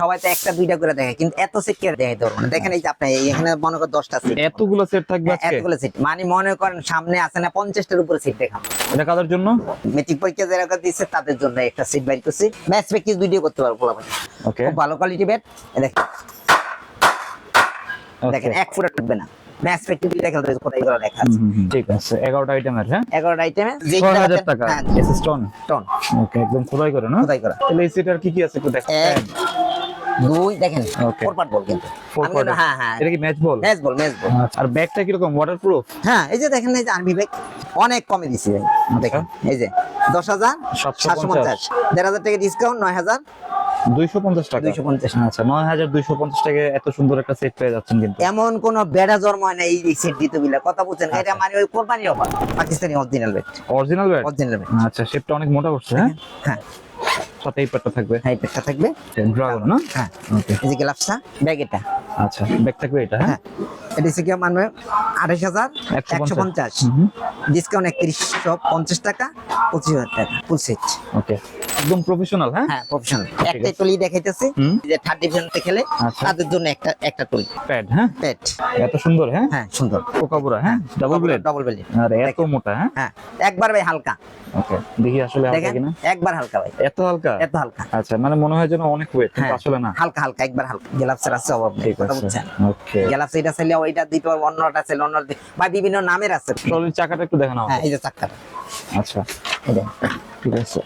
সবাই তো একটা দুইটা করে দেখে কিন্তু এত সিট কে দেখে ধরবো না দেখেন এই যে আপনি এখানে মনে করেন দশটা সিট এতগুলো সেট থাকবে এতগুলো সিট মানে মনে করেন সামনে আছে না পঞ্চাশটার উপরে সিট দেখাম এটা কাদের জন্য? মেট্রিক পরীক্ষা যারা দিচ্ছে তাদের জন্য একটা সিট বাইর করছি। ম্যাচ প্র্যাকটিস ভিডিও করতে পারব ওকে খুব ভালো কোয়ালিটি ব্যাট দেখেন দেখেন এক ফুটা না। ম্যাচ প্র্যাকটিস দেখেন তো কোথায় এগুলো লেখা আছে। ঠিক আছে। এগারোটা আইটেমের হ্যাঁ? আইটেমে টাকা। হ্যাঁ। এসএস টন টন ওকে একদম খোদাই করে না? খোদাই করা। তাহলে এই সেটার কি কি আছে একটু দেখেন এক দুই দেখেন ফোর পার্ট বল কিন্তু। হ্যাঁ হ্যাঁ। এটা কি match ball match ball match ball আর ব্যাগটা কীরকম? ওয়াটারপ্রুফ হ্যাঁ এই যে দেখেন এই যে আর্মি ব্যাগ অনেক কমে দিছি দেখেন এই যে দশ হাজার সাতশো সাতশো পঞ্চাশ। দেড় হাজার টাকা ডিসকাউন্ট নয় হাজার। দুইশো পঞ্চাশ টাকা। দুইশো পঞ্চাশ। আচ্ছা টাকা এত সুন্দর একটা সেট পেয়ে যাচ্ছেন কিন্তু। এমন কোন বেড়া জন্ম হয় না এই সেট দিতে বিলা কথা বলছেন আচ্ছা। এটা মানে ওই কোরবানি offer Pakistani original bat original bag original bat আচ্ছা শেপটা অনেক মোটা করছে হ্যাঁ? হ্যাঁ। সাথে এই থাকবে? হ্যাঁ ব্যাগটা থাকবে। ড্রাগন না? হ্যাঁ। ওকে এই যে গ্লাভসটা ব্যাগ এটা। আচ্ছা ব্যাগ থাকবে এটা হ্যাঁ? হ্যাঁ। এটা হচ্ছে কি মানে আঠাশ হাজার একশো পঞ্চাশ। ডিসকাউন্ট একত্রিশশো পঞ্চাশ টাকা পঁচিশ হাজার টাকা ফুল সেট ওকে একদম প্রফেশনাল হ্যাঁ? হ্যাঁ প্রফেশনাল একটা টলি দেখাইতেছে। যে থার্ড ডিভিশনতে খেলে আচ্ছা। তাদের জন্য একটা একটা টলি প্যাড হ্যাঁ? পেট এত সুন্দর হ্যাঁ? হ্যাঁ সুন্দর। কোকাবুরা হ্যাঁ? ডাবল ব্লেড ডবল বেলি আর এত মোটা হ্যাঁ? হ্যাঁ একবার ভাই হালকা। ওকে দেখি আসলে হালকা কিনা। একবার হালকা ভাই। এত হালকা? এত হালকা। আচ্ছা মানে মনে হয় যেন অনেক ওয়েট কিন্তু হ্যাঁ। আসলে না। হালকা হালকা একবার হালকা। গ্লাভসের আছে অভাব নেই ঠিক কথা আছে। বুঝছেন? ওকে। গ্লাভস এটা চাইলে ওইটা দিতে পারব অন্যটা চাইলে অন্য বা বিভিন্ন নামের আছে। ট্রলির চাকাটা একটু দেখানো হ্যাঁ এই যে চাকাটা। আচ্ছা। ঠিক আছে।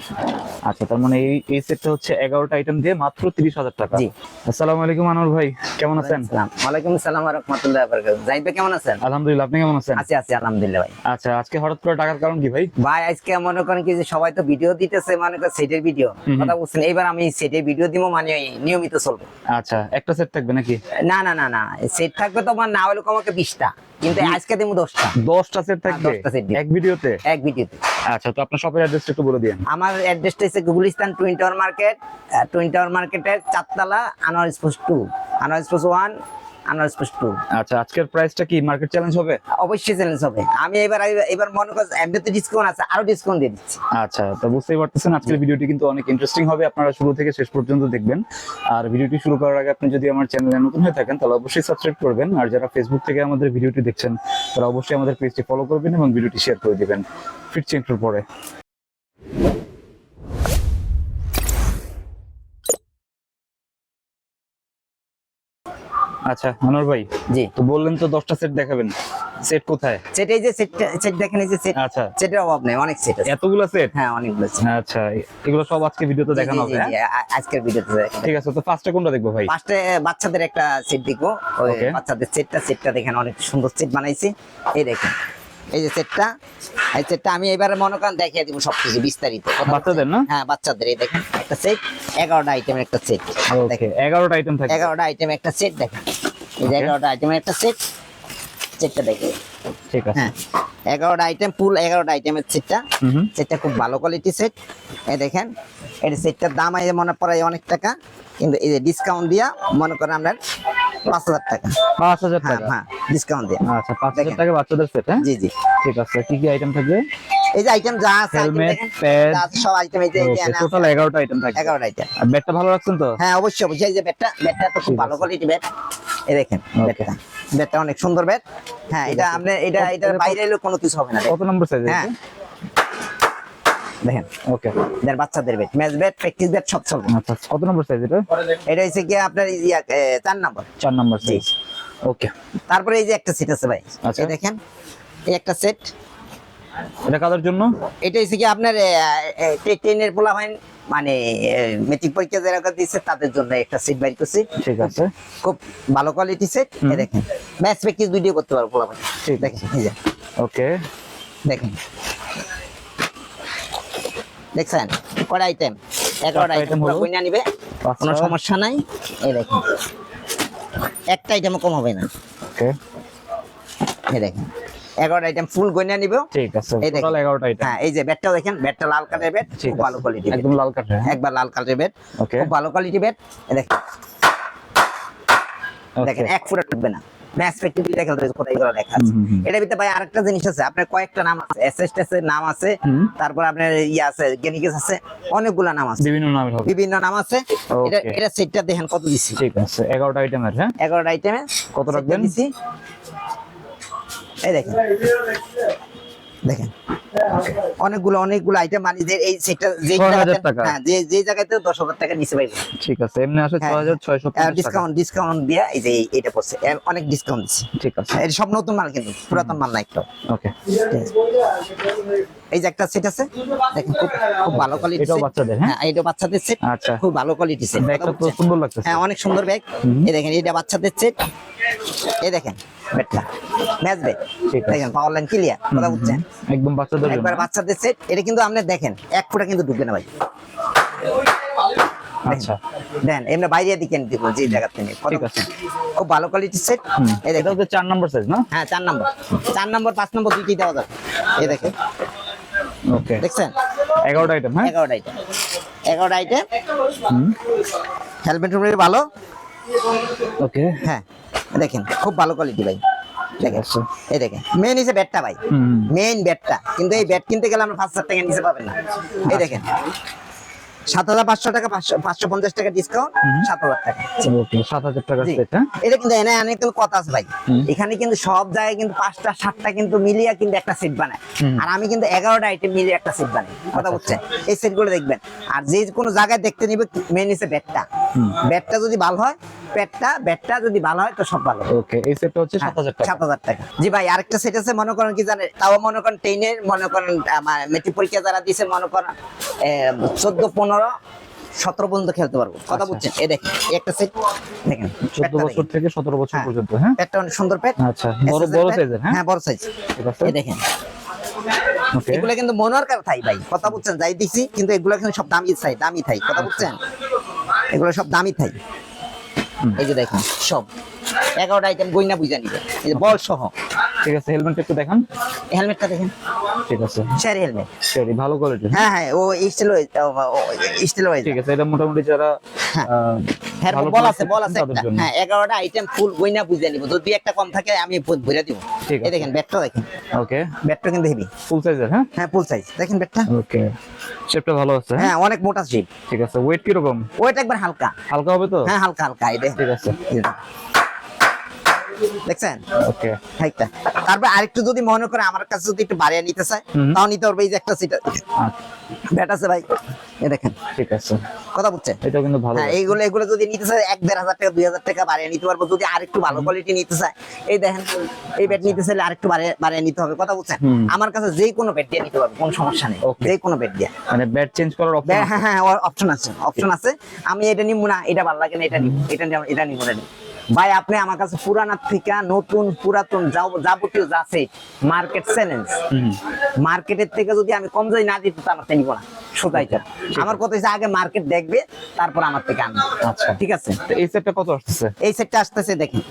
আচ্ছা তার মানে এই এই সেটটা হচ্ছে এগারোটা আইটেম দিয়ে মাত্র তিরিশ হাজার টাকা। জি। আসসালামু আলাইকুম আনোয়ার ভাই কেমন আছেন? ওয়ালাইকুম আসসালাম রাহমাতুল্লাহি জাহিদ ভাই কেমন আছেন? আলহামদুলিল্লাহ আপনি কেমন আছেন? আছি আছি আলহামদুলিল্লাহ ভাই। আচ্ছা আজকে হঠাৎ করে টাকার কারণ কি ভাই? ভাই আজকে মনে করেন কি যে সবাই তো ভিডিও দিতেছে মনে সেটের ভিডিও কথা বুঝছেন এইবার আমি সেটের ভিডিও দিব মানে নিয়মিত চলবে। আচ্ছা একটা সেট থাকবে নাকি? না না না না সেট থাকবে তো আমার না হলে বিশটা কিন্তু আজকে দিব দশটা। দশটা সেট থাকবে? দশটা দিন। এক ভিডিওতে এক ভিডিওতে আচ্ছা তো আপনার শপের অ্যাড্রেসটা একটু বলে আমার অ্যাড্রেসটা হচ্ছে twin tower market twin tower মার্কেটের চারতলা Anwar sports two Anwar sports one sports two আচ্ছা আজকের প্রাইসটা কি? মার্কেট চ্যালেঞ্জ হবে? অবশ্যই চ্যালেঞ্জ হবে। আমি এবার এবার মনে করছি এমনিতে ডিসকাউন্ট আছে আরও ডিসকাউন্ট দিয়ে দিচ্ছি। আচ্ছা তো বুঝতেই পারতেছেন আজকের ভিডিওটি কিন্তু অনেক ইন্টারেস্টিং হবে। আপনারা শুরু থেকে শেষ পর্যন্ত দেখবেন। আর ভিডিওটি শুরু করার আগে আপনি যদি আমার চ্যানেলে নতুন হয়ে থাকেন তাহলে অবশ্যই সাবস্ক্রাইব করবেন। আর যারা ফেসবুক থেকে আমাদের ভিডিওটি দেখছেন তারা অবশ্যই আমাদের পেজটি ফলো করবেন এবং ভিডিওটি শেয়ার করে দিবেন। ফিরছি একটু পরে। আচ্ছা মনোর ভাই। জি। তো বললেন তো দশটা সেট দেখাবেন। সেট কোথায়? সেটাই যে সেট সেট দেখেন এই যে সেট আচ্ছা। সেটের অভাব নেই অনেক সেট আছে। এতগুলো সেট হ্যাঁ অনেকগুলো set। আচ্ছা এগুলো সব আজকে ভিডিওতে দেখানো হবে হ্যাঁ? আজকের ভিডিওতে ঠিক আছে তো ফার্স্টে কোনটা দেখব ভাই? ফার্স্টে বাচ্চাদের একটা সেট দেখব। ওই. বাচ্চাদের সেটটা সেটটা দেখেন অনেক সুন্দর সেট বানাইছি। এই দেখেন এই যে সেটটা এই সেটটা আমি এবারে মনে করেন দেখিয়ে দিব সবকিছু বিস্তারিত। বাচ্চাদের না? হ্যাঁ বাচ্চাদের এই দেখেন একটা সেট এগারোটা আইটেমের একটা সেট দেখেন এগারোটা আইটেম থাকে এগারোটা আইটেমের একটা সেট দেখেন। এই যে এগারোটা আইটেমের একটা সেট সেটটা দেখে ঠিক আছে। হ্যাঁ এগারোটা আইটেম ফুল এগারোটা আইটেমের সেটটা। সেটটা খুব ভালো কোয়ালিটি সেট এই দেখেন এই সেটটার দাম আই মনে পড়ে অনেক টাকা কিন্তু এই যে ডিসকাউন্ট দিয়া মনে করেন আমরা পাঁচ হাজার টাকা। পাঁচ হাজার হ্যাঁ টাকা? হ্যাঁ ডিসকাউন্ট দিয়া। আচ্ছা পাঁচ হাজার টাকা বাচ্চাদের সেট হ্যাঁ? জি জি। ঠিক আছে কি কি আইটেম থাকবে? এই যে আইটেম যা আছে হেলমেট প্যাড সব আইটেম এই যে টোটাল এগারোটা আইটেম থাকবে এগারোটা আইটেম আর ব্যাটটা ভালো রাখছেন তো? হ্যাঁ অবশ্যই অবশ্যই। এই যে ব্যাটটা ব্যাটটা তো খুব ভালো কোয়ালিটি ব্যাট এই দেখেন ব্যাটটা ব্যাটটা অনেক সুন্দর ব্যাট হ্যাঁ এটা আপনি এটা কত- বাইরে এলে কোনো কিছু হবে না। কত নম্বর সাইজ হ্যাঁ। দেখেন। ওকে এদের বাচ্চাদের bat match bat practice bat সব চলবে। আচ্ছা কত নম্বর সাইজ এটা? এটা হচ্ছে কি আপনার ইয়া, এ, চার নাম্বার চার নম্বর সাইজ ওকে তারপরে এই যে একটা সেট আছে ভাই। আচ্ছা। এই দেখেন এই একটা সেট এটা কাদের জন্য? এটা হচ্ছে কি আপনার টেনের পোলা হয় মানে মেট্রিক পরীক্ষা যারা দিচ্ছে তাদের জন্য একটা সেট বাইর করছি। ঠিক আছে। খুব ভালো কোয়ালিটি সেট দেখেন ম্যাচ প্র্যাকটিস ভিডিও করতে পারব পোলা ভাই ঠিক দেখেন ওকে। দেখেন। দেখছেন? কটা আইটেম এগারোটা আইটেম। কইনা নিবে। কোনো সমস্যা নাই। এই দেখেন। একটা আইটেমও কম হবে না। ওকে। এই দেখেন। এগারোটা আইটেম ফুল গইনা নিবে। ঠিক আছে টোটাল এগারোটা আইটেম হ্যাঁ এই যে ব্যাটটাও দেখেন ব্যাটটা লাল কালারের ব্যাট খুব ভালো কোয়ালিটি একদম লাল কাঠের হ্যাঁ। একবার লাল কালারের ব্যাট খুব ভালো কোয়ালিটি ব্যাট দেখেন। দেখেন এক ফুটা টুকবে না। ম্যাচ প্যাকেট খেলতে কোথায় এগুলো লেখা আছে। হুম, হুম, হুম। এটার ভিতরে ভাই আরেকটা জিনিস আছে আপনার কয়েকটা নাম আছে এসএসএস এর নাম আছে তারপর আপনার ইয়ে আছে গেনিকেস আছে অনেকগুলা নাম আছে। বিভিন্ন নামের হবে। বিভিন্ন নাম আছে। এটা এটা সেটটা দেখেন কত দিছি। ঠিক আছে এগারোটা আইটেমের হ্যাঁ? এগারোটা আইটেমে কত রাখবেন? দিছি। এই দেখেন। দেখেন। অনেকগুলো অনেকগুলো আইটেম মানে যে এই সেটটা যে 6,000 জায়গাতে- টাকা। হ্যাঁ যে যে জায়গাতে টাকা নিচে পাইবে। ঠিক আছে এমনি আসে হ্যাঁ। ছয়শো টাকা। ডিসকাউন্ট ডিসকাউন্ট দিয়া এই যে এটা পড়ছে। অনেক ডিসকাউন্ট ঠিক আছে। এটা সব নতুন মাল কিন্তু পুরাতন মাল না একটু। ওকে। এই যে একটা সেট আছে। দেখেন খুব খুব ভালো কোয়ালিটি এটাও বাচ্চাদের, হ্যাঁ? এটা বাচ্চাদের সেট আচ্ছা। খুব ভালো কোয়ালিটি সেট ব্যাগটা তো সুন্দর লাগতেছে। হ্যাঁ অনেক সুন্দর ব্যাগ এই দেখেন এটা বাচ্চাদের সেট এই দেখেন ব্যাগটা ম্যাচ ব্যাগ ঠিক দেখেন পাওয়ার লাইন ক্লিয়ার কথা বুঝছেন? একদম বাচ্চাদের একবার বাচ্চাদের সেট এটা কিন্তু আপনি দেখেন এক ফুটা কিন্তু ঢুকবে না ভাই। আচ্ছা। দেন এমনি বাইরে দিকে জায়গা থেকে। ঠিক আছে। খুব ভালো কোয়ালিটির সেট। এই দেখেন। চার নম্বর সাইজ না? হ্যাঁ চার নম্বর চার নম্বর পাঁচ নম্বর দেওয়া যাবে। এই দেখেন। ওকে দেখছেন? এগারোটা আইটেম হ্যাঁ? এগারোটা আইটেম এগারোটা আইটেম। হেলমেট ভালো। ওকে হ্যাঁ। দেখেন খুব ভালো কোয়ালিটি ভাই দেখেন আছে। এই দেখেন মেন হিসেবে ব্যাটটা ভাই। মেইন ব্যাটটা কিন্তু এই ব্যাট কিনতে গেলে আমরা ফার্স্ট হাজার টাকা নিচে পাবেন না এই দেখেন সাত হাজার পাঁচশো টাকা পাঁচশো পঞ্চাশ টাকা ডিসকাউন্ট সাত হাজার টাকা। সাত হাজার টাকা হ্যাঁ? এটা কিন্তু এনে অনেক কথা আছে ভাই। এখানে কিন্তু সব জায়গায় কিন্তু পাঁচটা সাতটা কিন্তু মিলিয়ে কিন্তু একটা বানায়। আর আমি কিন্তু এগারোটা আইটেম মিলিয়ে একটা বানাই। কথা আচ্ছা, আচ্ছা। এই দেখবেন। আর যে কোনো জায়গায় দেখতে নিবে মেন ব্যাটটা ব্যাটটা যদি ভালো হয় ব্যাটটা যদি ভালো হয় তো সব ভালো। ওকে এই সেটটা হচ্ছে হ্যাঁ, টাকা। জি ভাই আরেকটা সেট আছে মনে করেন কি জানেন? তাও মনে করেন টেনের মনে করেন মেট্রিক মানে পরীক্ষা যারা দিয়েছে মনে করেন 14 15 আপনারা সতেরো পর্যন্ত খেলতে পারব। আচ্ছা। কথা বলছেন। এ দেখেন একটা সেট দেখেন চোদ্দ বছর থেকে সতেরো বছর হ্যাঁ, পর্যন্ত হ্যাঁ? অনেক সুন্দর প্যাট। আচ্ছা বড় বড় সাইজের হ্যাঁ? হ্যাঁ? বড় সাইজ এ দেখেন। কিন্তু কার থাই ভাই? কথা বলছেন যাই দিছি কিন্তু এগুলা কিন্তু সব দামি চাই দামি থাই। কথা আচ্ছা। বলছেন? এগুলো সব দামি থাই। এই যে দেখেন সব। এগারোটা আইটেম গইনা বুঝা নিবে। এই যে বল সহ। ঠিক আছে হেলমেট একটু দেখান। হেলমেটটা দেখেন। ঠিক আছে। শেয়ার হেলমেট সরি ভালো কোয়ালিটি হ্যাঁ হ্যাঁ ও স্টিল স্টিল ওয়াইজ ঠিক আছে এটা মোটামুটি যারা হ্যাঁ। হ্যাঁ বল আছে বল আছে। হ্যাঁ এগারোটা আইটেম ফুল গইনা বুঝে নিব। যদি একটা কম থাকে আমি ভরে দিব। ঠিক এই আছে। দেখেন ব্যাটটা দেখেন। ওকে ব্যাটটা কিন্তু হেভি ফুল সাইজের হ্যাঁ? হ্যাঁ ফুল সাইজ দেখেন ব্যাটটা ওকে শেপটা ভালো আছে হ্যাঁ? হ্যাঁ অনেক মোটা শেপ ঠিক আছে ওয়েট কি রকম ওইটা একবার হালকা। হালকা হবে তো? হ্যাঁ হালকা হালকা। এই দেখেন। ঠিক আছে দেখছেন? ওকে। হাইটটা। তারপর আরেকটু যদি মনে করে আমার কাছে যদি একটু বাড়িয়ে নিতে চায় তাও নিতে পারবে এই যে একটা সিট ব্যাট আছে ভাই? এ দেখেন। ঠিক আছে। কথা বুঝছেন এটা কিন্তু ভালো হ্যাঁ এইগুলো এগুলো যদি নিতে চায় এক দেড় হাজার টাকা দুই হাজার টাকা বাড়িয়ে নিতে পারব। যদি আরেকটু ভালো কোয়ালিটি নিতে চায় এই দেখেন এই ব্যাট নিতে চাইলে আরেকটু বাড়িয়ে বাড়িয়ে নিতে হবে। কথা বুঝছেন আমার কাছে যে কোনো ব্যাট দিয়ে নিতে পারব কোনো সমস্যা নেই. যে কোনো ব্যাট দিয়ে। মানে ব্যাট চেঞ্জ করার অপশন হ্যাঁ হ্যাঁ অপশন আছে। অপশন আছে। আমি এটা নিব না এটা ভালো লাগে না এটা নিব। এটা এটা নিব না ভাই আপনি আমার কাছে পুরানার থেকে নতুন পুরাতন যাব- যাবতীয় আছে মার্কেট চ্যালেঞ্জ মার্কেটের থেকে যদি আমি কম যাই না দিতে তাহলে আমার নিব না। সোজাই আমার কথা হচ্ছে আগে মার্কেট দেখবে তারপর আমার থেকে আনবে। আচ্ছা। ঠিক আছে? এই সেটটা কত আসতেছে? এই সেটটা আসতেছে দেখেন।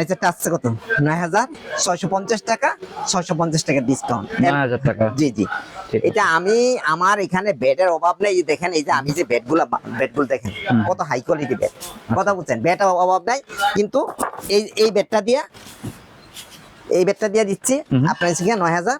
এই সেটটা কত? নয় হাজার ছয়শো পঞ্চাশ টাকা ছয়শো পঞ্চাশ টাকা ডিসকাউন্ট নয় হাজার টাকা। জি জি। এটা আমি আমার এখানে বেডের অভাব নেই। দেখেন এই যে আমি যে বেডগুলো বেডগুলো দেখেন কত হাই কোয়ালিটি বেড কথা বলছেন বেডের অভাব নাই। কিন্তু এই এই বেডটা দিয়ে এই বেডটা দিয়ে দিচ্ছি। আপনার সেখানে নয় হাজার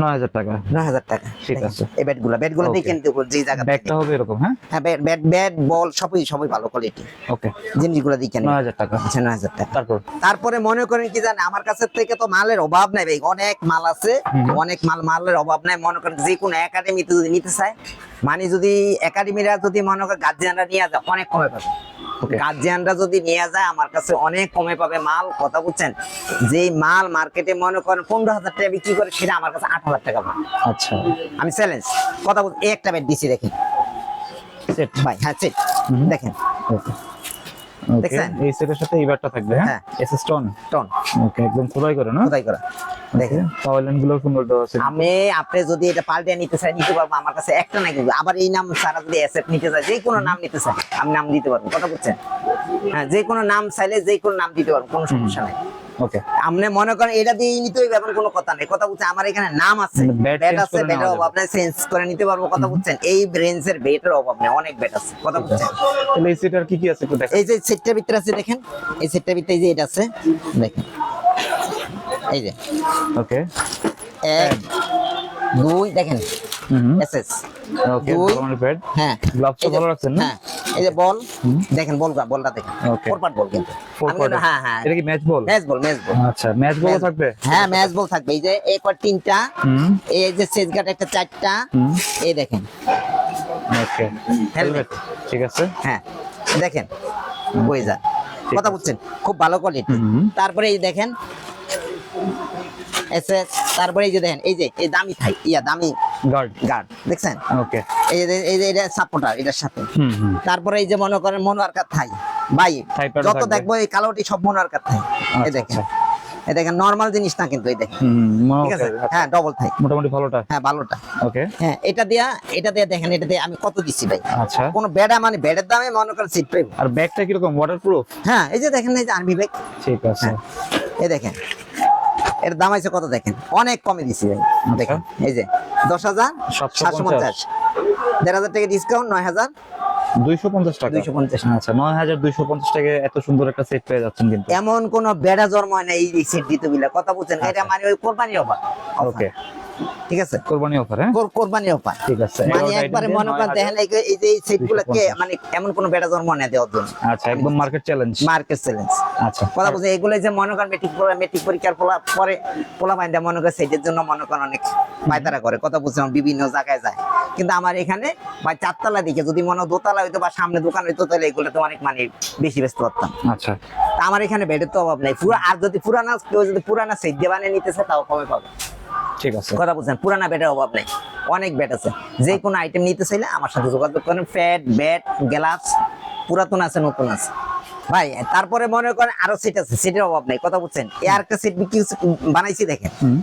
নয় হাজার টাকা। নয় হাজার টাকা। ঠিক আছে। এই বেডগুলো বেডগুলো Okay. দেখে যে জায়গা ব্যাগটা হবে এরকম হ্যাঁ? হ্যাঁ বেড বেড বেড বল সবই সবই ভালো কোয়ালিটি ওকে জিনিসগুলো দেখে নয় টাকা। আচ্ছা নয় হাজার টাকা। তারপর? তারপরে মনে করেন কি জানেন আমার কাছে থেকে তো মালের অভাব নাই ভাই অনেক মাল আছে অনেক মাল মালের অভাব নাই। মনে করেন যে কোনো একাডেমিতে যদি নিতে চায় মানে যদি একাডেমিরা যদি মনে করেন গার্জিয়ানরা নিয়ে যায় অনেক কমে পাবে। গার্জিয়ানরা যদি নিয়ে যায় আমার কাছে অনেক কমে পাবে মাল কথা বুঝছেন? যেই মাল মার্কেটে মনে করেন পনেরো হাজার টাকা বিক্রি করে সেটা আমার কাছে আট হাজার টাকা আচ্টা আমি চ্যালেঞ্জ কথা বলছি একটা বেড দিছি দেখেন। সেট ভাই হ্যাঁ হুম। দেখেন। ওকে দেখছেন? এই সেটের সাথে এই ব্যাটটা থাকবে হ্যাঁ। এসএস টন টন ওকে একদম খোদাই করে না? কোথায় করা। দেখেন। পাওয়ার লাইনগুলো সুন্দর দেওয়া আছে? আমি আপনি যদি এটা পাল্টে নিতে চাই নিতে পারব আমার কাছে একটা নাই কিন্তু। আবার এই নাম যদি অ্যাসেট নিতে চাই যে কোনো নাম নিতে চাই আমি নাম দিতে পারব। কথা বুঝছেন? হ্যাঁ যে কোনো নাম চাইলে যে কোনো নাম দিতে পারব কোনো সমস্যা নাই। ওকে। আপনি মনে করেন এটা দিয়ে নিতে হইবে এখন কোনো কথা নেই। কথা বলছে আমার এখানে নাম আছে। মানে ব্যাট আছে করে ব্যাটের অভাব আপনি চেঞ্জ করে নিতে পারব কথা বলছেন এই রেঞ্জের বেটের অভাব নেই অনেক ব্যাট আছে কথা বলছেন তাহলে এই সেটার কি কি আছে একটু এই যে সেটটার ভিতরে আছে দেখেন? এই সেটটার ভিতরে যে এটা আছে দেখেন। এই যে। ওকে এক দুই দেখেন। হুম এসএস। ওকে। ভালো প্যাড হ্যাঁ। যে- ভালো রাখছেন না? হ্যাঁ। এই যে বল। দেখেন বল বলটা দেখেন। ফোর পার্ট বল কিন্তু। আমি কিন্তু- হ্যাঁ হ্যাঁ। এটা কি match ball match ball match ball আচ্ছা ম্যাচ বল থাকবে? হ্যাঁ ম্যাচ বল থাকবে। এই যে এই কর তিনটা এই যে সেজ গার্ড একটা চারটা। এই দেখেন। ওকে Helmet। ঠিক আছে? হ্যাঁ। দেখেন। বই যা কথা আছে। বুঝছেন? খুব ভালো কোয়ালিটি। তারপরে এই দেখেন তারপরে এই যে দেখেন এই যে এই দামি থাই ইয়া দামি গার্ড গার্ড দেখছেন? ওকে এই যে এই যে এটা সাপোর্টার এটার সাথে। তারপরে এই যে মনে করেন মনোয়ারকার থাই ভাই যত দেখব এই কালোটি সব মনোয়ারকার থাই। এই আচ্ছা, দেখেন। আচ্ছা। এই দেখেন নর্মাল জিনিস না কিন্তু এই দেখেন। ঠিক আছে? আচ্ছা। হ্যাঁ ডবল থাই। মোটামুটি ভালোটা? হ্যাঁ ভালোটা। ওকে হ্যাঁ এটা দিয়া এটা দিয়া দেখেন এটা দিয়ে আমি কত দিচ্ছি ভাই? আচ্ছা। কোন বেডা মানে বেডের দামে মনে করেন সিট পাইব আর ব্যাগটা কীরকম? ওয়াটারপ্রুফ হ্যাঁ এই যে দেখেন এই যে আর্মি ব্যাগ ঠিক আছে। হ্যাঁ। এই দেখেন। এর দাম আছে কত দেখেন? অনেক কমে দিছি ভাই। দেখেন এই যে দশ হাজার সাতশো পঞ্চাশ। দেড় হাজার টাকা ডিসকাউন্ট নয় হাজার। দুইশো পঞ্চাশ টাকা। দুইশো পঞ্চাশ আচ্ছা। নয় হাজার দুইশো পঞ্চাশ টাকা এত সুন্দর একটা সেট পেয়ে যাচ্ছেন কিন্তু। এমন কোন বেড়া জন্ম নাই না এই সেট দিতে বিলা কথা বলছেন আচ্ছা। এটা মানে ওই কোরবানি অফার ওকে ঠিক আছে? কোরবানি অফার হ্যাঁ? কোরবানি অফার ঠিক আছে। মানে একবারে মনে করেন দেখেন এই যে- এই যে এই সেট গুলাকে 250 মানে এমন কোন বেড়া জন্ম নেই দেওয়ার জন্য। আচ্ছা একদম মার্কেট চ্যালেঞ্জ মার্কেট চ্যালেঞ্জ আচ্ছা। কথা বলছে এগুলো যে মনে করেন মেট্রিক মেট্রিক পরীক্ষার পোলা- পরে পোলা মনে সেটের জন্য মনে করেন অনেক পায়তারা করে। কথা বলছে বিভিন্ন জায়গায় যায়। কিন্তু আমার এখানে বা চারতলা দিকে যদি মনে হয় দোতলা হইতো বা সামনে দোকান হইতো তাহলে এগুলো তো অনেক মানে বেশি ব্যস্ত করতাম আচ্ছা। তা আমার এখানে বেডের তো অভাব নাই। পুরো আর যদি পুরানা কেউ যদি পুরানা সেট দিয়ে বানিয়ে নিতেছে তাও কমে পাবে? ঠিক আছে। কথা বলছেন পুরানা বেডের অভাব নেই। অনেক বেড আছে। যে কোনো আইটেম নিতে চাইলে আমার সাথে যোগাযোগ করেন। ফ্যাট ব্যাট গ্লাস পুরাতন আছে নতুন আছে। ভাই তারপরে মনে করেন আরও সিট আছে। সিটের অভাব নেই। কথা বলছেন এই আর একটা সিট বিক্রি হচ্ছে- বানাইছি দেখেন।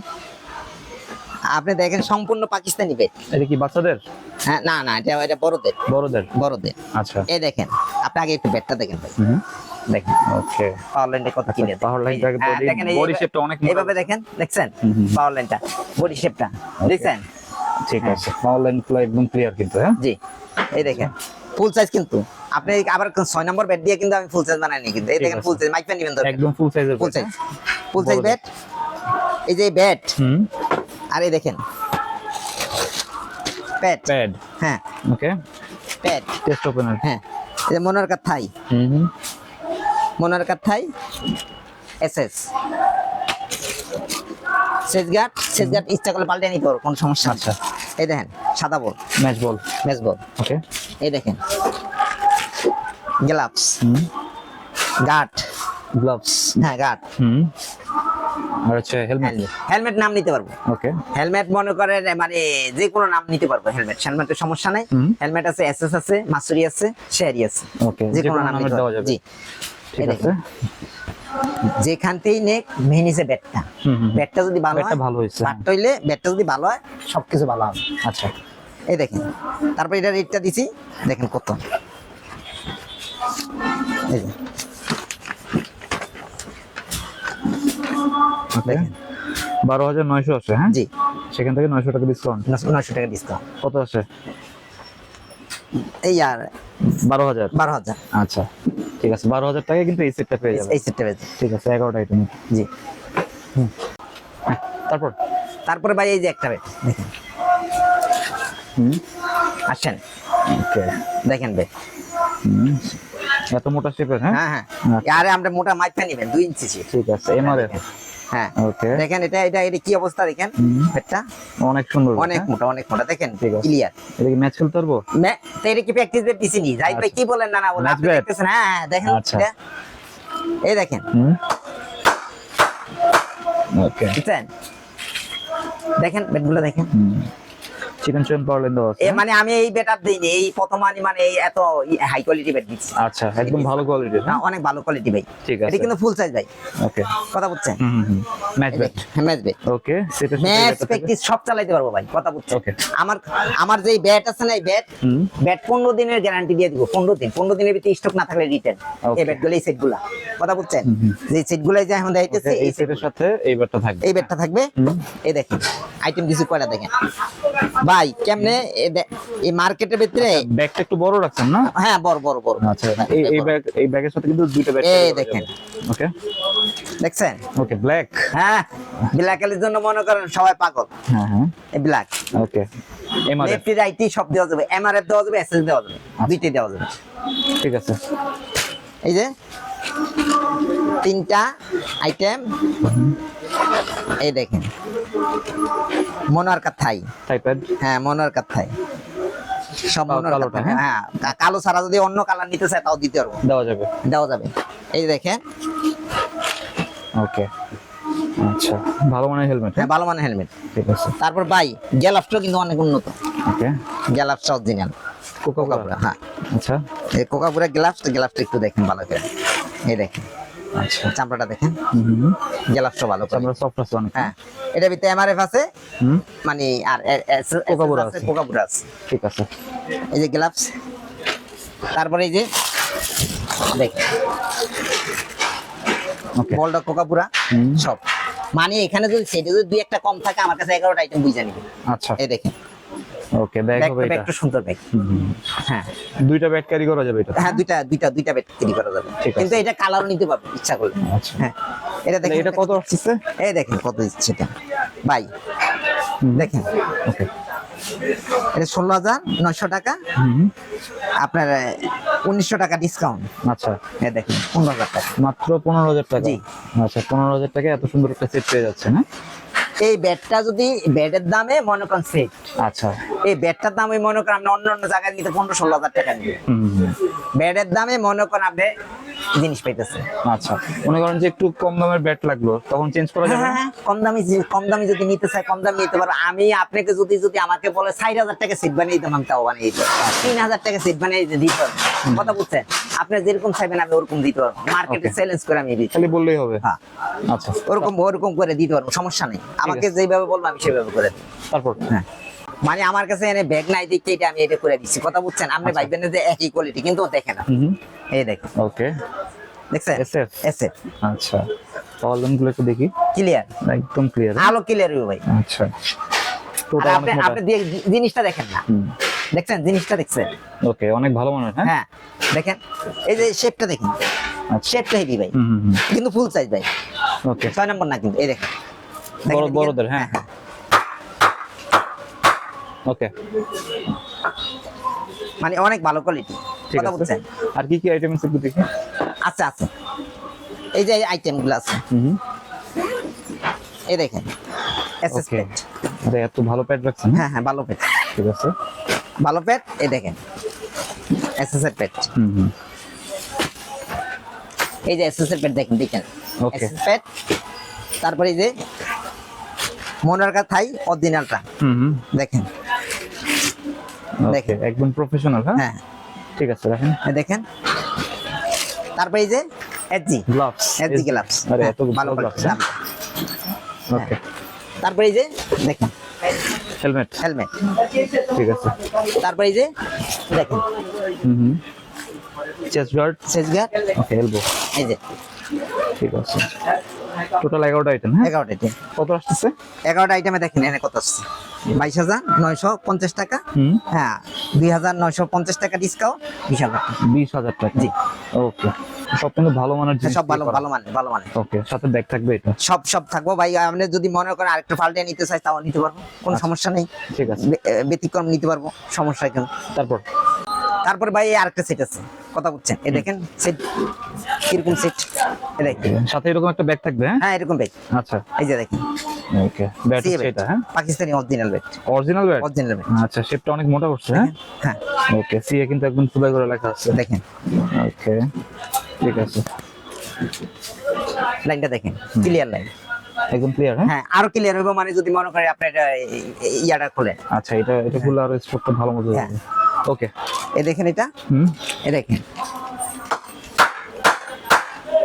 আপনি দেখেন সম্পূর্ণ পাকিস্তানি বেড এটা কি বাচ্চাদের? হ্যাঁ না না এটা এটা বড়দের। বড়দের? বড়দের। আচ্ছা। এই দেখেন আপনি আগে একটু বেডটা দেখেন ভাই। দেখেন ওকে পাওয়ার লাইনটা কত কিনে হ্যাঁ, body- দেখেন অনেক এইভাবে দেখেন দেখছেন। পাওয়ার লাইনটা বডি শেপটা দেখছেন? ঠিক আছে পাওয়ার লাইনগুলো একদম ক্লিয়ার কিন্তু হ্যাঁ? জি এই দেখেন ফুল সাইজ কিন্তু। আপনি আবার ছয় নম্বর বেড দিয়ে কিন্তু আমি ফুল সাইজ বানাইনি কিন্তু। এই দেখেন ফুল সাইজ মাইক নিবেন তো একদম ফুল সাইজের ফুল সাইজ ফুল সাইজ বড় বেড এই যে বেড হুম। আর এই দেখেন। প্যাড প্যাড হ্যাঁ। ওকে প্যাড টেস্ট ওপেনার হ্যাঁ। এই যে মনোরকার থাই। হুম। হুম মনোরকার থাই এসএস সেজ গার্ড সেজ গার্ড ইচ্ছা করলে পাল্টে নিতে পারো কোনো সমস্যা। আচ্ছা। এই দেখেন সাদা বল। Match ball. ম্যাচ বল। ওকে। এই দেখেন। গ্লাভস। গার্ড। গ্লাভস। হ্যাঁ গার্ড। হুম। আর হচ্ছে হেলমেট। হেলমেট নাম নিতে পারব। ওকে। হেলমেট মনে করেন মানে যে কোনো নাম নিতে পারব হেলমেট। হেলমেটের সমস্যা নাই। হেলমেট আছে এসএস আছে মাসুরি আছে শেয়ারি আছে। ওকে যে কোনো নাম দেওয়া পারব। যাবে। জি। ঠিক এই আছে। যেখানতেই নেক মেন হিসেবে ব্যাটটা। ব্যাটটা যদি ভালো হয় ভালো হয়েছে। ব্যাটটা হইলে ব্যাটটা যদি ভালো হয় সবকিছু ভালো হবে। আচ্ছা। এই দেখেন। তারপর এটা রেটটা দিছি দেখেন কত। এই যে। বারো হাজার নয়শো আছে হ্যাঁ? জি। সেখান থেকে নয়শো টাকা ডিসকাউন্ট নয়শো টাকা ডিসকাউন্ট কত আছে? এই আর বারো হাজার। বারো হাজার। আচ্ছা। ঠিক আছে বারো হাজার টাকায় কিন্তু এই সেটটা পেয়ে যাবে এই সেটটা পেয়েছে ঠিক আছে এগারোটা আইটেম জি। তারপর? তারপরে ভাই এই যে একটা বেড হুম। আসছেন ওকে। দেখেন ভাই হুম। এত মোটা শেপের হ্যাঁ? হ্যাঁ হ্যাঁ। আচ্ছা। আরে আমরা মোটা মাইপটা নিবেন দুই ইঞ্চি ঠিক আছে এমআরএফ হ্যাঁ। ওকে দেখেন এটা এটা এটা কি অবস্থা দেখেন? এটা অনেক সুন্দর অনেক মোটা অনেক মোটা। দেখেন ক্লিয়ার এটা কি ম্যাচ খেলতে পারব? তো এটা কি প্র্যাকটিস দিয়ে দিছি নি? যাই ভাই কি বলেন না না বলেন? আপনি দেখতেছেন হ্যাঁ হ্যাঁ দেখেন। আচ্ছা। এটা। এই দেখেন। ওকে দেখেন দেখেনগুলো দেখেন। চিকেন আছে মানে আমি এই বেড আর এই প্রথম আনি মানে এই এত হাই কোয়ালিটি বেড দিচ্ছি। আচ্ছা একদম ভালো কোয়ালিটির না অনেক ভালো কোয়ালিটি ভাই ঠিক আছে। এটা কিন্তু ফুল সাইজ ভাই ওকে কথা বুঝছেন? Match bat match bat okay সেটা ম্যাচ প্র্যাকটিস সব পারব ভাই কথা বুঝছেন? Okay. আমার আমার যেই ব্যাট আছে না এই ব্যাট ব্যাট পনেরো দিনের গ্যারান্টি দিয়ে দিব পনেরো দিন। পনেরো দিনের ভিতরে স্টক না থাকলে রিটার্ন এই ব্যাটগুলো এই সেটগুলা। কথা বুঝছেন? যে এখন দেখাইতেছে এই সেটের সাথে এই ব্যাটটা থাকবে। এই বেডটা থাকবে? এই দেখেন আইটেম কিছু কয়টা দেখেন? ভাই কেমনে? এই মার্কেটের ভিতরে? ব্যাগটা একটু বড় রাখছেন না? হ্যাঁ বড় বড় বড়। আচ্ছা এই এই ব্যাগ এই ব্যাগের সাথে কিন্তু দুইটা ব্যাগ এই দেখেন। ওকে দেখছেন? ওকে ব্ল্যাক হ্যাঁ ব্ল্যাকের জন্য মনে করেন সবাই পাগল। হ্যাঁ হ্যাঁ। এই black okay MRF lefty righty সব দেওয়া যাবে। এমআরএফ দেওয়া যাবে এসএস দেওয়া যাবে। দুইটাই দেওয়া যাবে। ঠিক আছে। এই যে তিনটা আইটেম এই দেখেন। মনোয়ার কাথাই টাইপ্যাড হ্যাঁ মনোয়ার কাথাই সব মনোয়ার কালোটা, হ্যাঁ? কালো ছাড়া যদি অন্য কালার নিতে চায় তাও দিতে পারব। দেওয়া যাবে। দেওয়া যাবে। এই দেখেন। ওকে আচ্ছা ভালো মানের হেলমেট হ্যাঁ? ভালো মানের হেলমেট ঠিক আছে। তারপর ভাই গ্যালাপসটাও কিন্তু অনেক উন্নত। ওকে গ্যালাপসটা অরিজিনাল কোকা কোকাপুরা হ্যাঁ। আচ্ছা। এই কোকাপুরা গ্লাভস গ্লাভসটা একটু দেখেন ভালো করে। এই দেখেন। আচ্ছা। চামড়াটা দেখেন। হুম। গ্লাভসটা ভালো আমরা সফট আছে অনেক। হ্যাঁ। এটা ভিতরে এমআরএফ আছে। হুম। মানে আর কোকাপুরা আছে। কোকাপুরা আছে। ঠিক আছে। এই যে গ্লাভস তারপরে এই যে ওকে বলটা কোকাপুরা। সব। মানে এখানে যদি সেটা যদি দুই একটা কম থাকে আমার কাছে এগারোটা আইটেম বুঝে নিবে। আচ্ছা। এই দেখেন। ওকে ব্যাগ হবে এটা? একটু সুন্দর ব্যাগ হ্যাঁ। দুইটা ব্যাগ ক্যারি করা যাবে এটা? হ্যাঁ দুইটা দুইটা দুইটা ব্যাগ তৈরি করা যাবে। ঠিক কিন্তু এটা কালারও নিতে পারবে ইচ্ছা করলে। আচ্ছা। হ্যাঁ। এটা দেখেন এটা কত আসছে? এই দেখেন কত দিচ্ছে এটা। ভাই দেখেন। ওকে এটা ষোলো হাজার নয়শো টাকা। আপনার উনিশশো টাকা ডিসকাউন্ট আচ্ছা। এই দেখেন পনেরো হাজার টাকা। মাত্র পনেরো হাজার টাকা। জি। আচ্ছা পনেরো হাজার টাকা এত সুন্দর একটা সেট পেয়ে যাচ্ছে না এই ব্যাটটা যদি ব্যাটের দামে মনে করেন সেট আচ্ছা। এই ব্যাটটার দামে মনে করেন আপনি অন্য অন্য জায়গায় নিতে পনেরো ষোলো হাজার টাকা নিবে। ব্যাটের দামে মনে করেন আপনি জিনিস পাইতেছে আচ্ছা মনে করেন যে একটু কম দামের ব্যাট লাগল তখন চেঞ্জ করা যাবে হ্যাঁ? হ্যাঁ, কম দামি কম দামি যদি নিতে চাই কম দামি নিতে পারো আমি আপনাকে যদি যদি আমাকে বলে ষাট হাজার টাকা সিট বানিয়ে দিতাম আমি তাও বানিয়ে দিতে তিন হাজার টাকা সিট বানিয়ে দিতে পারব। কথা বুঝছেন? আপনি যেরকম চাইবেন আমি ওরকম দিতে পারব। মার্কেটে. চ্যালেঞ্জ করে আমি দিই খালি বললেই হবে। হ্যাঁ। আচ্ছা। ওরকম ওরকম করে দিতে পারব সমস্যা নেই। আমাকে যেভাবে বলব আমি সেভাবে করে তারপর? হ্যাঁ। মানে আমার কাছে এনে ব্যাগ নাই দেখে এটা আমি এটা করে দিচ্ছি। কথা বুঝছেন? আপনি ভাইবেন যে একই কোয়ালিটি কিন্তু দেখে না। এই দেখেন। ওকে। দেখছেন? SF? এসএফ আচ্ছা। পাওয়ারগুলো একটু দেখি। ক্লিয়ার একদম ক্লিয়ার আলো ক্লিয়ার ভাই। আচ্ছা। টোটাল আপনি আপনি জিনিসটা দেখেন না। দেখছেন? জিনিসটা দেখছেন? ওকে অনেক ভালো মনে হয় হ্যাঁ? দেখেন? এই যে শেপটা দেখেন। আচ্ছা। শেপটা হেভি ভাই। কিন্তু ফুল সাইজ ভাই। ওকে। ছয় নম্বর না কিন্তু এই দেখেন। বড় বড়দের হ্যাঁ ওকে। মানে অনেক ভালো কোয়ালিটি ঠিক আছে। বুঝছেন আর কি কি আইটেম আছে একটু দেখি আচ্ছা। আছে এই যে আইটেমগুলো আছে। হুম এই দেখেন এসএস ওকে। প্যাড আরে এত ভালো প্যাড রাখছেন। হ্যাঁ হ্যাঁ হ্যাঁ ভালো প্যাড ঠিক আছে। ভালো প্যাড এই দেখেন এসএস এর প্যাড হুম হুম। এই যে এসএস এর প্যাড দেখেন দেখেন. এসএস প্যাড তারপরে এই যে মোনার্কা থাই অরিজিনালটা দেখেন। দেখেন। একদম প্রফেশনাল হ্যাঁ? হ্যাঁ। ঠিক আছে রাখেন। দেখেন। তারপরে এই যে এজি গ্লাভস এজি গ্লাভস আরে এত ভালো গ্লাভস ওকে তারপরে এই যে দেখেন। হেলমেট হেলমেট ঠিক আছে। তারপরে এই যে দেখেন। হুম হুম। চেস্ট গার্ড সেজগার ওকে এলবো এই যে। ঠিক আছে। টোটাল এগারোটা আইটেম হ্যাঁ? এগারোটা আইটেম কত আসতেছে? এগারোটা আইটেমে দেখেন এনে কত আসছে বাইশ হাজার নয়শো পঞ্চাশ টাকা। হ্যাঁ দুই হাজার নয়শো পঞ্চাশ টাকা ডিসকাউন্ট বিশ হাজার টাকা বিশ হাজার টাকা। জি। ওকে সব কিন্তু ভালো মানের জিনিস সব ভালো ভালো মানে ভালো মানে ওকে সাথে ব্যাগ থাকবে এটা? সব সব থাকব। ভাই আপনি যদি মনে করেন আরেকটা পাল্টে নিতে চাই তাও নিতে পারব। কোনো আচ্ছা। সমস্যা নেই। ঠিক আছে। ব্যতিক্রম নিতে পারব। সমস্যা কেন। তারপর? তারপরে ভাই আরেকটা সেট আছে। কথা বুঝছেন এই দেখেন সেট কীরকম সেট এই দেখেন। সাথে এরকম একটা ব্যাগ থাকবে হ্যাঁ? হ্যাঁ এরকম ব্যাগ আচ্ছা। এই যে দেখেন। ওকে ব্যাট হচ্ছে এটা হ্যাঁ? Pakistani original bag original bag original bag আচ্ছা শেপটা অনেক মোটা করছে হ্যাঁ? হ্যাঁ। ওকে সিএ কিন্তু একদম সুবাই করে লেখা আছে। দেখেন। ওকে ঠিক আছে। লাইনটা দেখেন ক্লিয়ার লাইন একদম ক্লিয়ার হ্যাঁ? আরও ক্লিয়ার হবে মানে যদি মনে করে আপনি এটা ইয়াটা খোলেন। আচ্ছা এটা এটা খুলে আরও স্পটটা ভালো মতো হ্যাঁ। ওকে। এই দেখেন এটা? হুম। এই দেখেন।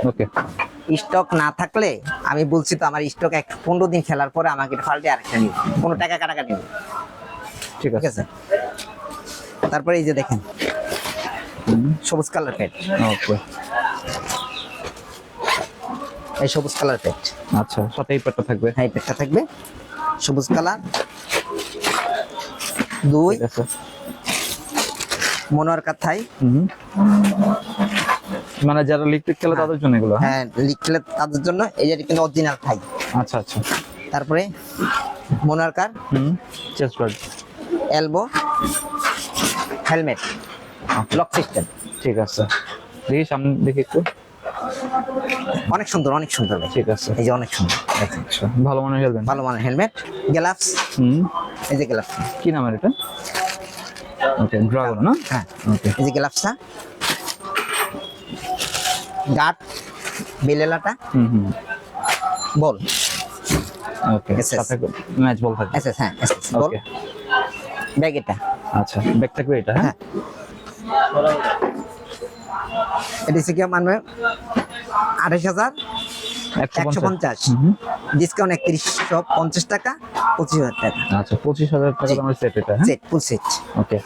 ওকে। স্টক না থাকলে আমি বলছি তো আমার স্টক এক পনেরো দিন খেলার পরে আমাকে ফাল্টে আরেকটা নিব। কোনো টাকা কাটাকাটি নেই। ঠিক আছে? তারপরে এই যে দেখেন। সবুজ কালার প্যাড ওকে। এই সবুজ কালার প্যাড আচ্ছা সাথে এই প্যাডটা থাকবে? হ্যাঁ এই প্যাডটা থাকবে। সবুজ কালার। দুই। মনোয়ার কাথাই। মানে যারা লিকুইড খেলে তাদের জন্য এগুলো হ্যাঁ? হ্যাঁ লিখলে তাদের জন্য এই যে কিন্তু অরিজিনাল থাই আচ্ছা আচ্ছা। তারপরে মনোয়ার কার? হুম chest guard elbow helmet lock system ঠিক আছে। দেখি সামনে দেখি একটু। অনেক সুন্দর অনেক সুন্দর। ঠিক আছে। এই যে অনেক সুন্দর আচ্ছা ভালো মনে হেলবেন ভালো মানের হেলমেট গ্লাভস হুম। এই যে গ্লাভস কি নামের এটা? ওকে ড্রাগন না হ্যাঁ। ওকে এই যে গ্লাভসটা গার্ড বেলেলাটা হুম হুম। বল। ওকে সাথে ম্যাচ বল থাকবে। এসএস হ্যাঁ এসএস বল। ব্যাগ এটা। আচ্ছা ব্যাগ থাকবে এটা হ্যাঁ? এটা হচ্ছে কি মানবে আঠাশ হাজার একশো পঞ্চাশ। ডিসকাউন্ট একত্রিশশো পঞ্চাশ টাকা পঁচিশ হাজার টাকা। আচ্ছা পঁচিশ হাজার টাকা দামের সেট এটা হ্যাঁ? সেট ফুল সেট ওকে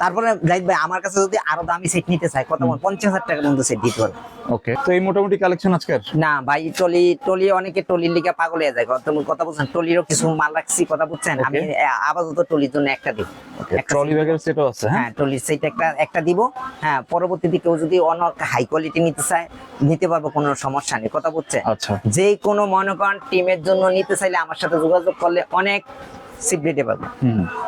তারপরে জাহিদ ভাই আমার কাছে যদি আরও দামি সেট নিতে চাই কত পঞ্চাশ হাজার টাকা পর্যন্ত সেট দিতে পারবে। ওকে তো এই মোটামুটি কালেকশন আজকের? না ভাই টলি টলি অনেকে টলির লিগে পাগল হয়ে যায়। কথা কথা বলছেন? টলিরও কিছু মাল রাখছি কথা বুঝছেন? আমি আপাতত টলির জন্য একটা দিব। ট্রলি ব্যাগের সেটও আছে হ্যাঁ? হ্যাঁ টলির সেট একটা একটা দিব। হ্যাঁ পরবর্তীতে কেউ যদি অন্য হাই কোয়ালিটি নিতে চায় নিতে পারব কোনো সমস্যা নেই কথা বুঝছে আচ্ছা। যে কোনো মনে করেন টিমের জন্য নিতে চাইলে আমার সাথে যোগাযোগ করলে অনেক সিট রেটে পাবো।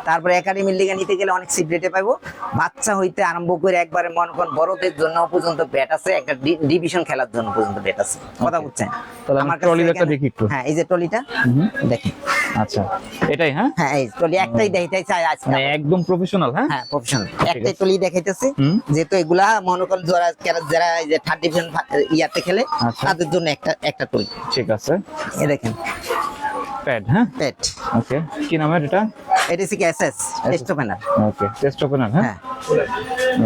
তারপরে একাডেমির লিগে নিতে গেলে অনেক সিট রেটে পাবো। বাচ্চা হইতে আরম্ভ করে একবারে মনে করেন বড়দের জন্য পর্যন্ত ব্যাট আছে একটা ডিভিশন খেলার জন্য পর্যন্ত ব্যাট আছে। কথা বুঝছেন তাহলে আমার ট্রলি কাছে ব্যাগটা এখানে- দেখি একটু। হ্যাঁ এই যে ট্রলিটা দেখেন আচ্ছা এটাই হ্যাঁ? হ্যাঁ এই ট্রলি একটাই দেখাইতে চাই আজকে। মানে একদম প্রফেশনাল হ্যাঁ? হ্যাঁ প্রফেশনাল একটাই ট্রলি দেখাইতেছি। যেহেতু এগুলা মনে করেন যারা যারা- যারা এই যে থার্ড ডিভিশন ইয়াতে খেলে আচ্ছা। তাদের জন্য একটা একটা ট্রলি ঠিক আছে। এ দেখেন। প্যাড হ্যাঁ পেট ওকে কি নামের এটা? এটা কি SS test opener okay test opener হ্যাঁ।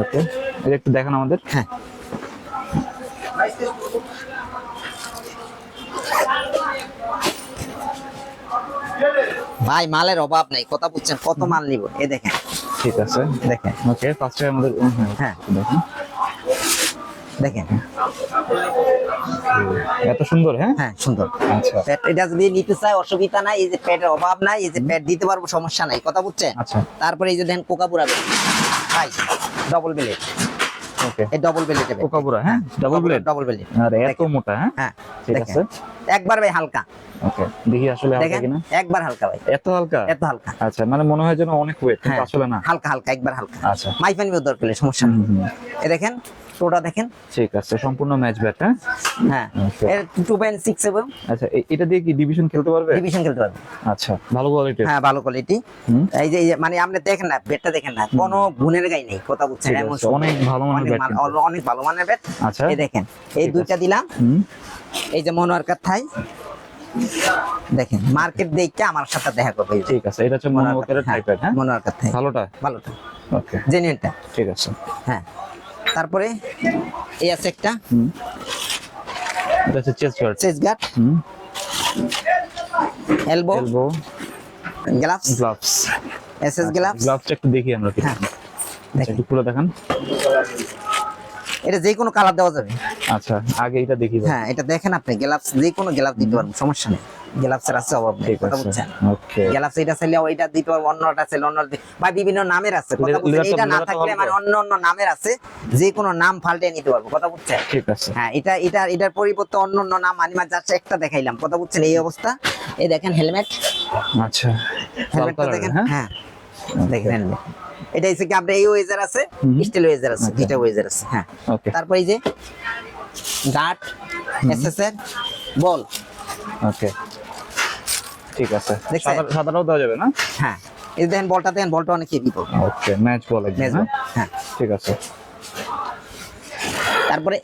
ওকে এটা একটু দেখান আমাদের। হ্যাঁ। ভাই মালের অভাব নাই। কথা বুঝছেন কত মাল নিব? এ দেখেন। ঠিক আছে। দেখেন। ওকে ফার্স্টে আমাদের হ্যাঁ। দেখুন। দেখেন। এত সুন্দর হ্যাঁ? হ্যাঁ সুন্দর। আচ্ছা। প্যাড এটা যদি নিতে চাই অসুবিধা নাই এই যে প্যাডের অভাব নাই এই যে প্যাড দিতে পারব সমস্যা নাই। কথা বুঝছেন? আচ্ছা। তারপরে এই যে দেখেন কোকা পুরাবে ভাই ডবল ওকে এই ডবল বেলেট কোকাবুরা হ্যাঁ? ডাবল ব্লেড ডবল আর এত মোটা হ্যাঁ? হ্যাঁ ঠিক আছে। একবার ভাই হালকা। ওকে দেখি আসলে হালকা কিনা। একবার হালকা ভাই। এত হালকা? এত হালকা। আচ্ছা মানে মনে হয় যেন অনেক ওয়েট কিন্তু হ্যাঁ। আসলে না। হালকা হালকা একবার হালকা। আচ্ছা। মাইফানি দরকার সমস্যা নেই। এ দেখেন টোটা দেখেন। ঠিক আছে। সম্পূর্ণ ম্যাচ ব্যাট হ্যাঁ? হ্যাঁ। এর পয়েন্ট সিক্স এবং আচ্ছা এটা দিয়ে কি ডিভিশন খেলতে পারবে? ডিভিশন খেলতে পারবে। আচ্ছা। ভালো কোয়ালিটির হ্যাঁ ভালো কোয়ালিটি এই যে মানে আপনি দেখেন না বেটটা দেখেন না। কোনো গুণের গাই নেই কথা বুঝছেন এমন অনেক ভালো মানের ব্যাট অনেক ভালো মানের ব্যাট আচ্ছা। এই দেখেন এই দুইটা দিলাম। এই যে মনোয়ার থাই দেখেন মার্কেট দেখে আমার সাথে দেখা করবে। ঠিক আছে এটা হচ্ছে মনোবকের টাইপের হ্যাঁ মনোয়ার থাই ভালোটা? ভালোটা। ওকে জেনুইনটা ঠিক আছে। হ্যাঁ। তারপরে এই আছে একটা। এটা হচ্ছে chest guard chest guard elbow elbow gloves gloves SS gloves গ্লাভসটা একটু দেখি আমরা হ্যাঁ দেখেন। একটু খুলে দেখান। এটা যে কোনো কালার দেওয়া যাবে। আচ্ছা আগে এটা দেখি। হ্যাঁ এটা দেখেন আপনি গ্লাভস যে কোনো গ্লাভস দিতে পারবেন সমস্যা নেই। গ্লাভসের আছে অভাব নেই কথা বুঝছেন? গ্লাভস এটা চাইলে ওইটা দিতে পারব অন্যটা চাইলে অন্য বা বিভিন্ন নামের আছে কথা বুঝছেন? এটা না থাকলে মানে অন্য অন্য নামের আছে যে কোনো নাম পাল্টে নিতে পারব কথা বুঝছেন? ঠিক আছে। হ্যাঁ এটা এটা এটার পরিবর্তে অন্য অন্য নাম আনিমা যাচ্ছে একটা দেখাইলাম কথা বুঝছেন? এই অবস্থা। এই দেখেন হেলমেট। আচ্ছা হেলমেটটা দেখেন হ্যাঁ হ্যাঁ? দেখেন এটা হচ্ছে কি আপনার এই ওয়েজার আছে। স্টিল ওয়েজার আছে আচ্ছা। দুইটা ওয়েজার আছে হ্যাঁ। ওকে। তারপর এই যে গার্ড এসএসএর বল ওকে। ঠিক আছে। সাদাটাও দেওয়া যাবে না? হ্যাঁ। এই দেখেন বলটা দেখেন বলটা অনেক হেভি বল ওকে ম্যাচ বল একদম হ্যাঁ? হ্যাঁ। ঠিক আছে। তারপরে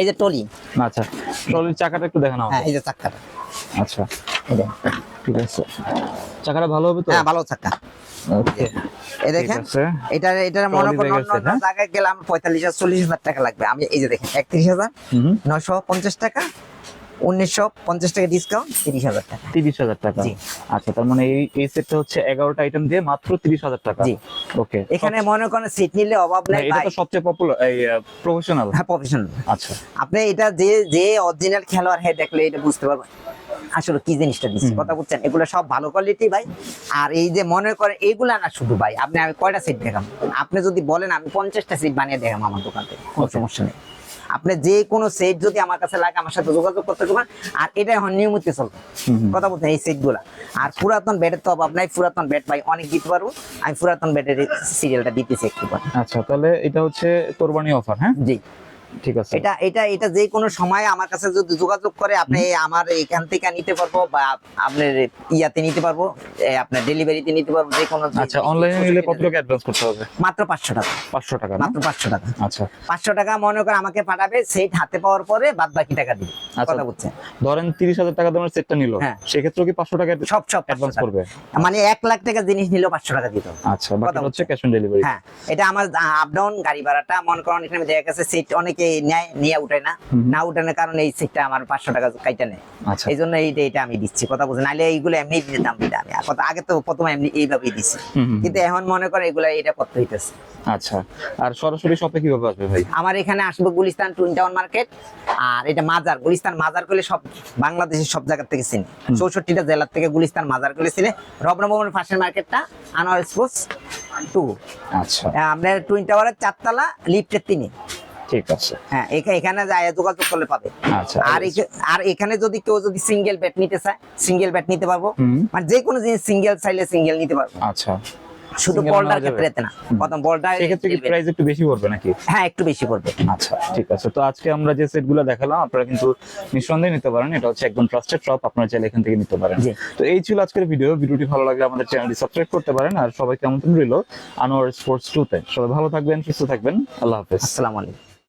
এই যে টলি আচ্ছা। ট্রলির চাকাটা একটু দেখানো হ্যাঁ এই যে চাক্কাটা আচ্ছা। ঠিক আছে। চাকাটা ভালো হবে তো? হ্যাঁ ভালো ওকে এই দেখেন এটা এটা মনে করেন হ্যাঁ? জায়গায় গেলে আমার পঁয়তাল্লিশ হাজার চল্লিশ হাজার টাকা লাগবে। আমি এই যে দেখেন একত্রিশ হাজার নয়শো পঞ্চাশ টাকা উনিশশো পঞ্চাশ টাকা ডিসকাউন্ট তিরিশ হাজার টাকা। তিরিশ হাজার টাকা। আচ্ছা তার মানে এই এই সেটটা হচ্ছে এগারোটা আইটেম দিয়ে মাত্র তিরিশ হাজার টাকা। জি। ওকে এখানে মনে করেন সিট নিলে অভাব নেই এটা তো সবচেয়ে পপুলার এই প্রফেশনাল হ্যাঁ প্রফেশনাল আচ্ছা। আপনি এটা যে যে অরিজিনাল খেলোয়াড় হ্যাঁ দেখলে এটা বুঝতে পারবেন। আসলে কি জিনিসটা দিচ্ছে কথা বুঝছেন এগুলো সব ভালো কোয়ালিটি ভাই আর এই যে মনে করেন এগুলা না শুধু ভাই আপনি আমি কয়টা সিট দেখাম? আপনি যদি বলেন আমি পঞ্চাশটা সিট বানিয়ে দেখাম আমার দোকান থেকে কোনো সমস্যা নেই। আপনি যে কোনো সেট যদি আমার কাছে লাগে আমার সাথে যোগাযোগ করতে পারবেন। আর এটাই এখন নিয়মিত চলবে কথা বলছেন এই সেটগুলা। আর পুরাতন ব্যাটের তো অভাব নাই পুরাতন ব্যাট ভাই অনেক দিতে পারব। আমি পুরাতন ব্যাটের সিরিয়ালটা দিতেছি একটু আচ্ছা তাহলে এটা হচ্ছে কোরবানি অফার হ্যাঁ? জি। ঠিক আছে। এটা এটা এটা যে কোনো সময় আমার কাছে যদি যোগাযোগ করে আপনি আমার এখান থেকে নিতে পারব বা আপনার ইয়াতে নিতে পারব আপনার ডেলিভারিতে নিতে পারব যে কোনো আচ্ছা অনলাইনে নিলে কত টাকা অ্যাডভান্স করতে হবে? মাত্র পাঁচশো টাকা। পাঁচশো টাকা মাত্র পাঁচশো টাকা। আচ্ছা। পাঁচশো টাকা মনে করে আমাকে পাঠাবে সেট হাতে পাওয়ার পরে বাদ বাকি টাকা দিবে। আচ্ছা। কথা বুঝছেন ধরেন তিরিশ হাজার টাকা দামের সেটটা নিল। হ্যাঁ। সেক্ষেত্রে কি পাঁচশো টাকা সব সব অ্যাডভান্স করবে? মানে এক লাখ টাকা জিনিস নিলেও পাঁচশো টাকা দিতে হবে। আচ্ছা বাকি হচ্ছে ক্যাশ অন ডেলিভারি হ্যাঁ এটা আমার আপ ডাউন গাড়ি ভাড়াটা মনে করেন এখানে দেখা গেছে সিট অনেকে নেয় নিয়ে উঠায় না না উঠানোর কারণে এই সিটটা আমার পাঁচশো টাকা কাইটা নেয়। আচ্ছা। এই জন্য এইটা এটা আমি দিচ্ছি কথা বলছি। নাহলে এইগুলো এমনি দিতাম দিতাম আমি। কথা আগে তো প্রথমে এমনি এইভাবেই দিচ্ছি কিন্তু এখন মনে করে এগুলো এটা করতে হইতেছে। আচ্ছা। আর সরাসরি শপে কীভাবে আসবে ভাই? আমার এখানে আসবে গুলিস্তান টুইন টাউন মার্কেট আর এটা মাজার। গুলিস্তান মাজার করলে সব বাংলাদেশের সব জায়গা থেকে চিনি। চৌষট্টিটা জেলার থেকে গুলিস্তান মাজার করলে চিনে। রবনা ভবনের পাশের মার্কেটটা আনোয়ার স্পোর্টস টু আচ্ছা। আপনার টুইন টাওয়ারের চারতলা লিফটের তিনে। ঠিক আছে। হ্যাঁ এখানে যায় যোগাযোগ করলে পাবে। আচ্ছা আর আর এখানে যদি কেউ যদি সিঙ্গেল ব্যাট নিতে চায় সিঙ্গেল ব্যাট নিতে পারব। মানে যে কোনো জিনিস সিঙ্গেল চাইলে সিঙ্গেল নিতে পারব। আচ্ছা। শুধু বলটার ক্ষেত্রে না। প্রথম বলটা কি প্রাইস একটু বেশি পড়বে নাকি? হ্যাঁ একটু বেশি পড়বে। আচ্ছা ঠিক আছে। তো আজকে আমরা যে সেটগুলো দেখালাম আপনারা কিন্তু নিঃসন্দেহে নিতে পারেন। এটা হচ্ছে একদম ট্রাস্টেড শপ আপনারা চাইলে এখান থেকে নিতে পারেন। তো এই ছিল আজকের ভিডিও ভিডিওটি ভালো লাগলে আমাদের চ্যানেলটি সাবস্ক্রাইব করতে পারেন। আর সবাইকে আমন্ত্রণ রইল আনোয়ার স্পোর্টস টু তে সবাই ভালো থাকবেন সুস্থ থাকবেন। আল্লাহ হাফেজ। আসসালামু আলাইকুম।